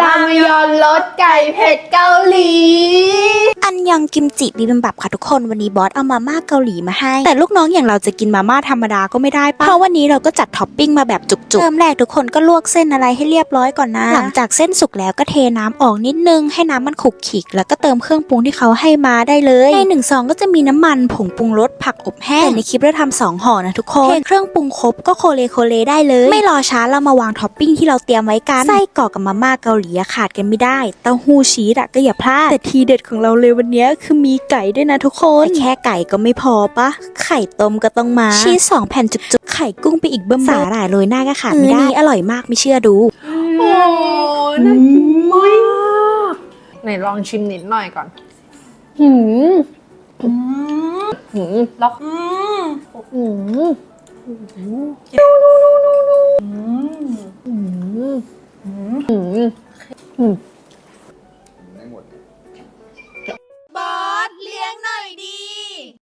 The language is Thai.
รามยอนรสไก่เผ็ดเกาหลี ยองกิมจิบิบิมบับค่ะทุกคนวันนี้บอสเอามาม่าเกาหลีมาให้ แต่ลูกน้องอย่างเราจะกินมาม่าธรรมดาก็ไม่ได้ปะเพราะวันนี้เราก็จัดท็อปปิ้งมาแบบจุกๆเริ่มแรกทุกคนก็ลวกเส้นอะไรให้เรียบร้อยก่อนนะ หลังจากเส้นสุกแล้วก็เทน้ำออกนิดนึงให้น้ำมันขลุกขลิก แล้วก็เติมเครื่องปรุงที่เขาให้มาได้เลยในหนึ่งซองก็จะมีน้ำมันผงปรุงรสผักอบแห้งแต่ในคลิปเราทำสองห่อนะทุกคนเทเครื่องปรุงครบก็โคเลโคเลได้เลย ไม่รอช้าเรามาวางท็อปปิ้งที่เราเตรียมไว้กันไส้กรอกกับมาม่าเกาหลีอะขาดกันไม่ได้เต้าหู้ชีสอะก็อย่าพลาดแต่ทีเด็ดของเราเลยวันนี้คือมีไก่ด้วยนะทุกคนแต่แค่ไก่ก็ไม่พอปะไข่ต้มก็ต้องมาชีสสองแผ่นจุกๆไข่กุ้งไปอีกเบิ่มๆสาหร่ายโรยหน้าก็ขาดไม่ได้อร่อยมากไม่เชื่อดูโอ้น่ากินมากไหนลองชิมนิดหน่อยก่อนหืมหืมแล้วหืมหืมหืม